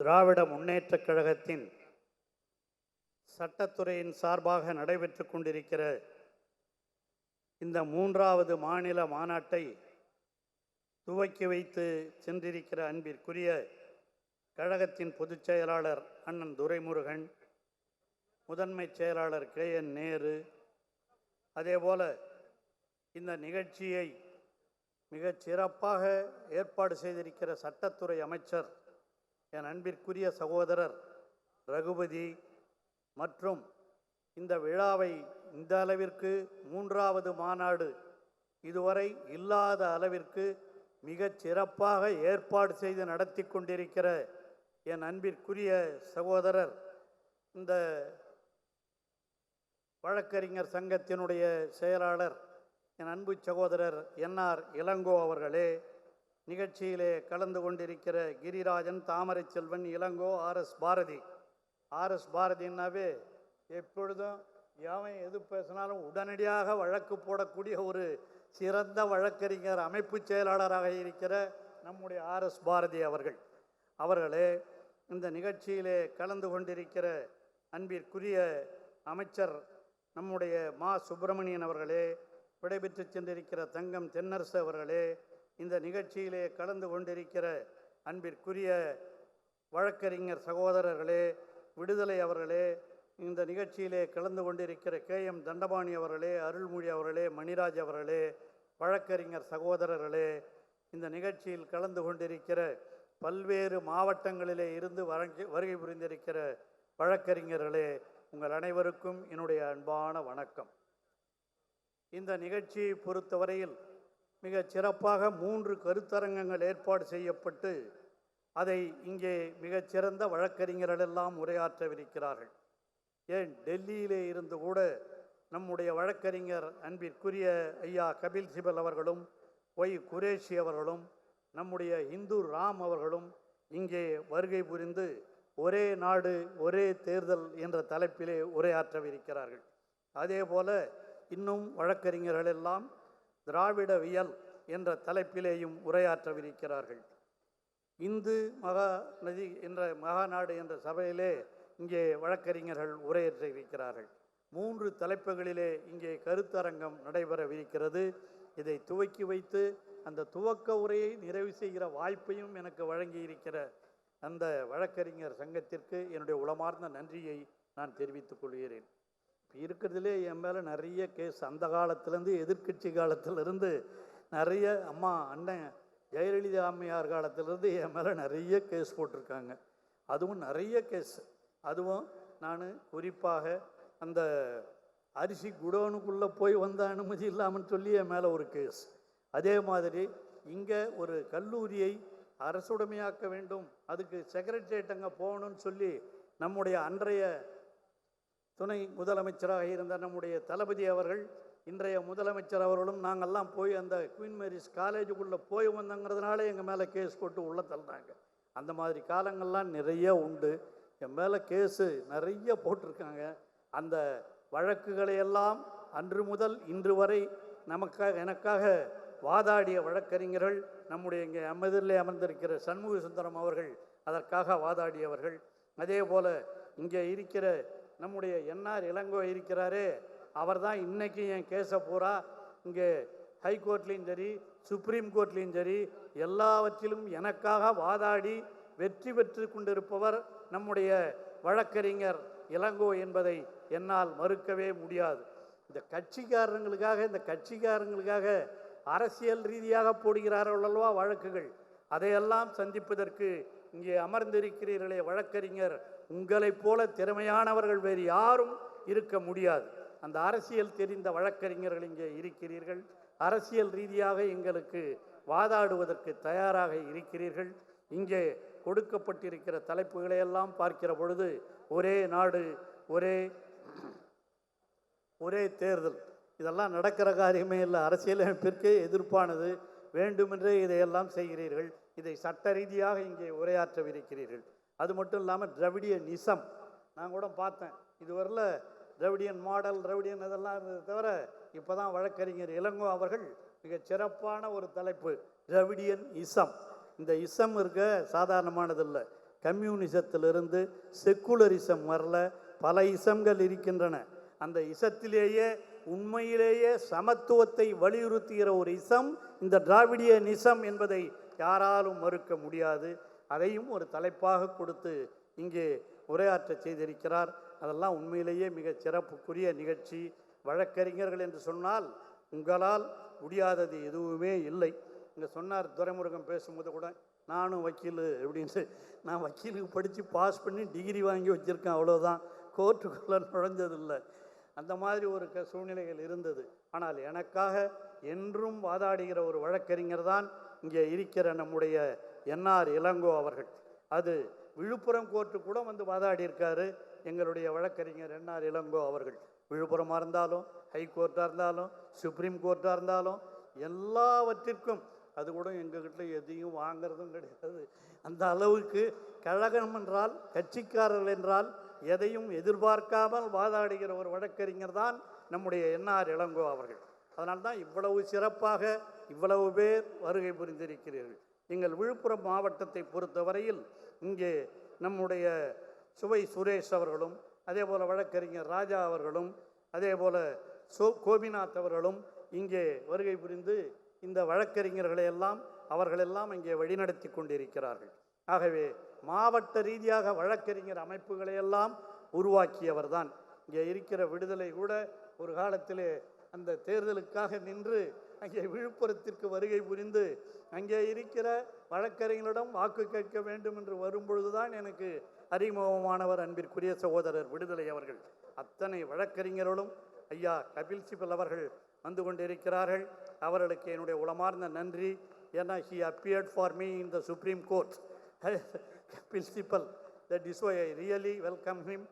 திராவிட முன்னேற்றக் கழகத்தின் சட்டத்துறையின் சார்பாக நடைபெற்று கொண்டிருக்கிற இந்த மூன்றாவது மாநில மாநாட்டை துவக்கி வைத்து சென்றிருக்கிற அன்பிற்குரிய கழகத்தின் பொதுச் செயலாளர் அண்ணன் துரைமுருகன் முதன்மைச் செயலாளர் கே. என். நேரு. அதேபோல இந்த நிகழ்ச்சியை மிகச் சிறப்பாக ஏற்பாடு செய்திருக்கிற சட்டத்துறை அமைச்சர் என் அன்பிற்குரிய சகோதரர் ரகுபதி மற்றும் இந்த விழாவை இந்த அளவிற்கு மூன்றாவது மாநாடு இதுவரை இல்லாத அளவிற்கு மிகச் சிறப்பாக ஏற்பாடு செய்து நடத்தி கொண்டிருக்கிற என் அன்பிற்குரிய சகோதரர் இந்த வழக்கறிஞர் சங்கத்தினுடைய செயலாளர் என் அன்பு சகோதரர் என்ஆர் இளங்கோ அவர்களே நிகழ்ச்சியிலே கலந்து கொண்டிருக்கிற கிரிராஜன் தாமரை செல்வன் இளங்கோ ஆர்எஸ் பாரதி. ஆர்எஸ் பாரதினாவே எப்பொழுதும் எவன் எது பேசினாலும் உடனடியாக வழக்கு போடக்கூடிய ஒரு சிறந்த வழக்கறிஞர் அமைப்பு செயலாளராக இருக்கிற நம்முடைய ஆர்எஸ் பாரதி அவர்கள். அவர்களே இந்த நிகழ்ச்சியிலே கலந்து கொண்டிருக்கிற அன்பிற்குரிய அமைச்சர் நம்முடைய மா. சுப்பிரமணியன் அவர்களே விடைபெற்று சென்றிருக்கிற தங்கம் தென்னரசு அவர்களே இந்த நிகழ்ச்சியிலே கலந்து கொண்டிருக்கிற அன்பிற்குரிய வழக்கறிஞர் சகோதரர்களே விடுதலை அவர்களே இந்த நிகழ்ச்சியிலே கலந்து கொண்டிருக்கிற கே எம் தண்டபாணி அவர்களே அருள்மொழி அவர்களே மணிராஜ் அவர்களே வழக்கறிஞர் சகோதரர்களே இந்த நிகழ்ச்சியில் கலந்து கொண்டிருக்கிற பல்வேறு மாவட்டங்களிலே இருந்து வருகை புரிந்திருக்கிற வழக்கறிஞர்களே உங்கள் அனைவருக்கும் என்னுடைய அன்பான வணக்கம். இந்த நிகழ்ச்சியை பொறுத்தவரையில் மிகச் சிறப்பாக மூன்று கருத்தரங்கங்கள் ஏற்பாடு செய்யப்பட்டு அதை இங்கே மிகச்சிறந்த வழக்கறிஞர்கள் எல்லாம் உரையாற்றவிருக்கிறார்கள். ஏன்? டெல்லியிலே இருந்து கூட நம்முடைய வழக்கறிஞர் அன்பிற்குரிய ஐயா கபில் சிபல் அவர்களும் ஒய் குரேஷி அவர்களும் நம்முடைய இந்து ராம் அவர்களும் இங்கே வருகை புரிந்து ஒரே நாடு ஒரே தேர்தல் என்ற தலைப்பிலே உரையாற்றவிருக்கிறார்கள். அதே போல இன்னும் வழக்கறிஞர்கள் எல்லாம் திராவிடவியல் என்ற தலைப்பிலேயும் உரையாற்றவிருக்கிறார்கள். இந்து மகா நதி என்ற மகாநாடு என்ற சபையிலே இங்கே வழக்கறிஞர்கள் உரையாற்றிருக்கிறார்கள். மூன்று தலைப்புகளிலே இங்கே கருத்தரங்கம் நடைபெறவிருக்கிறது. இதை துவக்கி வைத்து அந்த துவக்க உரையை நிறைவு செய்கிற வாய்ப்பையும் எனக்கு வழங்கியிருக்கிற அந்த வழக்கறிஞர் சங்கத்திற்கு என்னுடைய உளமார்ந்த நன்றியை நான் தெரிவித்துக் கொள்கிறேன். இருக்கிறதுலே என் மேலே நிறைய கேஸ் அந்த காலத்துலேருந்து எதிர்க்கட்சி காலத்திலேருந்து நிறைய அம்மா அண்ணன் ஜெயலலிதா அம்மையார் காலத்திலேருந்து என் மேலே நிறைய கேஸ் போட்டிருக்காங்க. அதுவும் நிறைய கேஸ் அதுவும் நான் குறிப்பாக அந்த அரிசி குடோனுக்குள்ளே போய் வந்த அனுமதி இல்லாமல் சொல்லி என் மேலே ஒரு கேஸ் அதே மாதிரி இங்கே ஒரு கல்லூரியை அரசுடைமையாக்க வேண்டும். அதுக்கு செக்ரட்டரியேட் அங்கே போகணும்னு சொல்லி நம்முடைய அன்றைய துணை முதலமைச்சராக இருந்த நம்முடைய தளபதி அவர்கள் இன்றைய முதலமைச்சர் அவர்களும் நாங்கள்லாம் போய் அந்த குயின் மேரிஸ் காலேஜுக்குள்ளே போய் வந்தங்கிறதுனால எங்கள் மேலே கேஸ் போட்டு உள்ள தள்ளுறாங்க அந்த மாதிரி காலங்கள்லாம் நிறைய உண்டு. என் மேலே கேஸு நிறைய போட்டிருக்காங்க. அந்த வழக்குகளையெல்லாம் அன்று முதல் இன்று வரை நமக்காக எனக்காக வாதாடிய வழக்கறிஞர்கள் நம்முடைய இங்கே அமதிலே அமர்ந்திருக்கிற சண்முக சுந்தரம் அவர்கள் அதற்காக வாதாடியவர்கள். அதே போல் இங்கே இருக்கிற நம்முடைய என்ஆர் இளங்கோ இருக்கிறாரே அவர் தான் இன்றைக்கி என் கேஸை பூரா இங்கே ஹைகோர்ட்லேயும் சரி சுப்ரீம் கோர்ட்லேயும் சரி எல்லாவற்றிலும் எனக்காக வாதாடி வெற்றி பெற்று கொண்டிருப்பவர் நம்முடைய வழக்கறிஞர் இளங்கோ என்பதை என்னால் மறுக்கவே முடியாது. இந்த கட்சிக்காரங்களுக்காக இந்த கட்சிக்காரங்களுக்காக அரசியல் ரீதியாக போடுகிறார்கள் அல்லவா வழக்குகள்? அதையெல்லாம் சந்திப்பதற்கு இங்கே அமர்ந்திருக்கிறீர்களே வழக்கறிஞர் உங்களைப் போல திறமையானவர்கள் வேறு யாரும் இருக்க முடியாது. அந்த அரசியல் தெரிந்த வழக்கறிஞர்கள் இங்கே இருக்கிறீர்கள். அரசியல் ரீதியாக எங்களுக்கு வாதாடுவதற்கு தயாராக இருக்கிறீர்கள். இங்கே கொடுக்கப்பட்டிருக்கிற தலைப்புகளை எல்லாம் பார்க்கிற பொழுது ஒரே நாடு ஒரே ஒரே தேர்தல். இதெல்லாம் நடக்கிற காரியமே இல்லை. அரசியலமைப்பிற்கே எதிர்ப்பானது. வேண்டுமென்றே இதையெல்லாம் செய்கிறீர்கள். இதை சட்ட ரீதியாக இங்கே உரையாற்றவிருக்கிறீர்கள். அது மட்டும் இல்லாமல் திராவிடிய இசம் நான் கூட பார்த்தேன். இதுவரையில் திராவிடியன் மாடல் திராவிடியன் இதெல்லாம் இருந்ததை தவிர இப்போ தான் வழக்கறிஞர் இளங்கோ அவர்கள் மிக சிறப்பான ஒரு தலைப்பு திராவிடியன் இசம். இந்த இசம் இருக்க சாதாரணமானதில்லை. கம்யூனிசத்திலிருந்து செக்குலரிசம் வரல. பல இசம்கள் இருக்கின்றன. அந்த இசத்திலேயே உண்மையிலேயே சமத்துவத்தை வலியுறுத்துகிற ஒரு இசம் இந்த திராவிடிய நிசம் என்பதை யாராலும் மறுக்க முடியாது. அதையும் ஒரு தலைப்பாக கொடுத்து இங்கே உரையாற்ற செய்திருக்கிறார். அதெல்லாம் உண்மையிலேயே மிக சிறப்புக்குரிய நிகழ்ச்சி. வழக்கறிஞர்கள் என்று சொன்னால் உங்களால் முடியாதது எதுவுமே இல்லை. இங்கே சொன்னார் துரைமுருகன் பேசும்போது கூட நானும் வக்கீல் அப்படின்னு நான் வக்கீலுக்கு படித்து பாஸ் பண்ணி டிகிரி வாங்கி வச்சுருக்கேன் அவ்வளோதான் கோர்ட்டுக்குள்ளே நுழைஞ்சதில்லை. அந்த மாதிரி ஒரு க சூழ்நிலைகள் இருந்தது. ஆனால் எனக்காக என்றும் வாதாடுகிற ஒரு வழக்கறிஞர் தான் இங்கே இருக்கிற நம்முடைய என்ஆர் இளங்கோ அவர்கள். அது விழுப்புரம் கோர்ட்டு கூட வந்து வாதாடி இருக்காரு எங்களுடைய வழக்கறிஞர் என்ஆர் இளங்கோ அவர்கள். விழுப்புரமாக இருந்தாலும் ஹை கோர்ட்டாக இருந்தாலும் சுப்ரீம் கோர்ட்டாக இருந்தாலும் எல்லாவற்றிற்கும் அது கூட எங்ககிட்ட எதையும் வாங்குறதும் கிடையாது. அந்த அளவுக்கு கழகம் என்றால் கட்சிக்காரர்கள் என்றால் எதையும் எதிர்பார்க்காமல் வாதாடுகிற ஒரு வழக்கறிஞர் தான் நம்முடைய என்ஆர் இளங்கோ அவர்கள். அதனால்தான் இவ்வளவு சிறப்பாக இவ்வளவு பேர் வருகை புரிந்திருக்கிறீர்கள். எங்கள் விழுப்புரம் மாவட்டத்தை பொறுத்தவரையில் இங்கே நம்முடைய சுவை சுரேஷ் அவர்களும் அதே போல் வழக்கறிஞர் ராஜா அவர்களும் அதே போல் சோ கோபிநாத் அவர்களும் இங்கே வருகை புரிந்து இந்த வழக்கறிஞர்களை எல்லாம் அவர்களெல்லாம் இங்கே வழிநடத்தி கொண்டிருக்கிறார்கள். ஆகவே மாவட்ட ரீதியாக வழக்கறிஞர் அமைப்புகளை எல்லாம் உருவாக்கியவர் தான் இங்கே இருக்கிற விடுதலை கூட ஒரு காலத்திலே அந்த தேர்தலுக்காக நின்று அங்கே விழுப்புரத்திற்கு வருகை புரிந்து அங்கே இருக்கிற வழக்கறிஞர்களிடம் வாக்கு கேட்க வேண்டும் என்று வரும்பொழுதுதான் எனக்கு அறிமுகமானவர் அன்பிற்குரிய சகோதரர் விடுதலை அவர்கள். அத்தனை வழக்கறிஞர்களும் ஐயா கபில் சிபல் அவர்கள் வந்து கொண்டிருக்கிறார்கள். அவர்களுக்கு என்னுடைய உளமார்ந்த நன்றி. ஏன்னா he appeared for me in the Supreme Court Kapil Sibal that is I really welcome him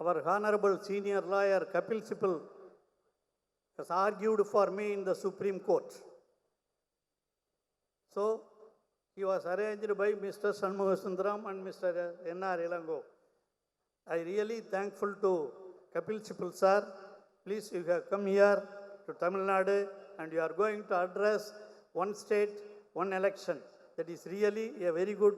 Our Honorable Senior Lawyer Kapil Sipal has argued for me in the Supreme Court. So, he was arranged by Mr. Shanmugasundaram and Mr. N.R. Ilango. I really thankful to Kapil Sipal sir. Please, you have come here to Tamil Nadu and you are going to address one state, one election. That is really a very good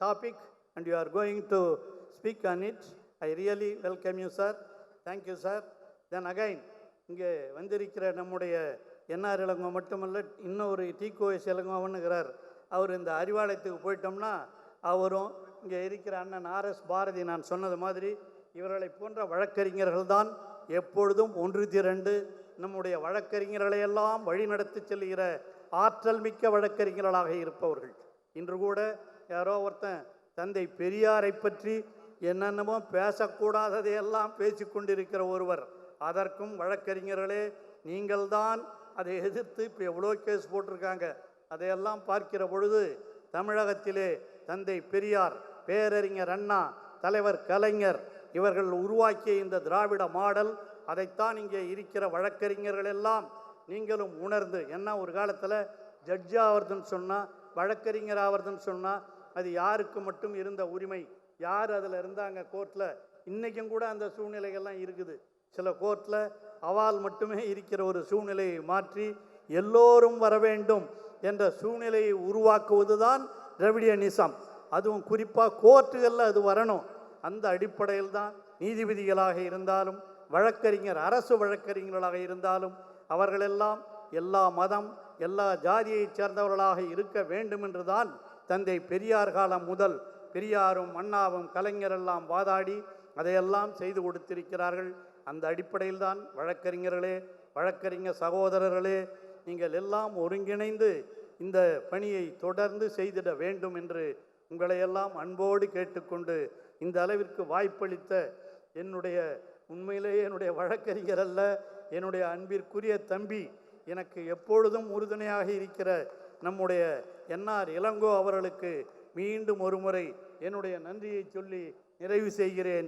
topic and you are going to speak on it. I really welcome you, sir. Thank you, sir. Then again, இங்கே வந்திருக்கிற நம்முடைய NR Ilango மட்டுமல்ல இன்னொரு டிகோஎஸ் இளங்கோவனுங்கிறார் அவர் இந்த அறிவாலயத்துக்கு போயிட்டோம்னா அவரும் இங்கே இருக்கிற அண்ணன் ஆர்எஸ் பாரதி நான் சொன்னது மாதிரி இவர்களை போன்ற வழக்கறிஞர்கள் தான் எப்பொழுதும் ஒன்று திரண்டு நம்முடைய வழக்கறிஞர்களை எல்லாம் வழிநடத்தி செல்கிற ஆற்றல் மிக்க வழக்கறிஞர்களாக இருப்பவர்கள். இன்று கூட யாரோ ஒருத்தன் தந்தை பெரியாரை பற்றி என்னென்னமோ பேசக்கூடாததையெல்லாம் பேசி கொண்டிருக்கிற ஒருவர். அதற்கும் வழக்கறிஞர்களே நீங்கள்தான் அதை எதிர்த்து இப்போ எவ்வளோ கேஸ் போட்டிருக்காங்க. அதையெல்லாம் பார்க்கிற பொழுது தமிழகத்திலே தந்தை பெரியார் பேரறிஞர் அண்ணா தலைவர் கலைஞர் இவர்கள் உருவாக்கிய இந்த திராவிட மாடல் அதைத்தான் இங்கே இருக்கிற வழக்கறிஞர்கள் எல்லாம் நீங்களும் உணர்ந்து என்ன ஒரு காலத்தில் ஜட்ஜ் ஆவறதுன்னு சொன்னால் வழக்கறிஞர் ஆவறதுன்னு சொன்னால் அது யாருக்கு மட்டும் இருந்த உரிமை? யார் அதில் இருந்தாங்க கோர்ட்டில் இன்றைக்கும் கூட அந்த சூழ்நிலைகள்லாம் இருக்குது. சில கோர்ட்டில் அவால் மட்டுமே இருக்கிற ஒரு சூழ்நிலையை மாற்றி எல்லோரும் வர வேண்டும் என்ற சூழ்நிலையை உருவாக்குவது தான் திரவிடியனிசம் அதுவும் குறிப்பாக கோர்ட்டுகளில் அது வரணும். அந்த அடிப்படையில் தான் நீதிபதிகளாக இருந்தாலும் வழக்கறிஞர் அரசு வழக்கறிஞர்களாக இருந்தாலும் அவர்களெல்லாம் எல்லா மதம் எல்லா ஜாதியைச் சேர்ந்தவர்களாக இருக்க வேண்டும் என்றுதான் தந்தை பெரியார் காலம் முதல் பெரியாரும் அண்ணாவும் கலைஞரெல்லாம் வாதாடி அதையெல்லாம் செய்து கொடுத்திருக்கிறார்கள். அந்த அடிப்படையில் தான் வழக்கறிஞர்களே வழக்கறிஞர் சகோதரர்களே நீங்கள் எல்லாம் ஒருங்கிணைந்து இந்த பணியை தொடர்ந்து செய்திட வேண்டும் என்று உங்களையெல்லாம் அன்போடு கேட்டுக்கொண்டு இந்த அளவிற்கு வாய்ப்பளித்த என்னுடைய உண்மையிலேயே என்னுடைய வழக்கறிஞர் அல்ல என்னுடைய அன்பிற்குரிய தம்பி எனக்கு எப்பொழுதும் உறுதுணையாக இருக்கிற நம்முடைய என்ஆர் இளங்கோ அவர்களுக்கு மீண்டும் ஒருமுறை என்னுடைய நன்றியை சொல்லி நிறைவு செய்கிறேன்.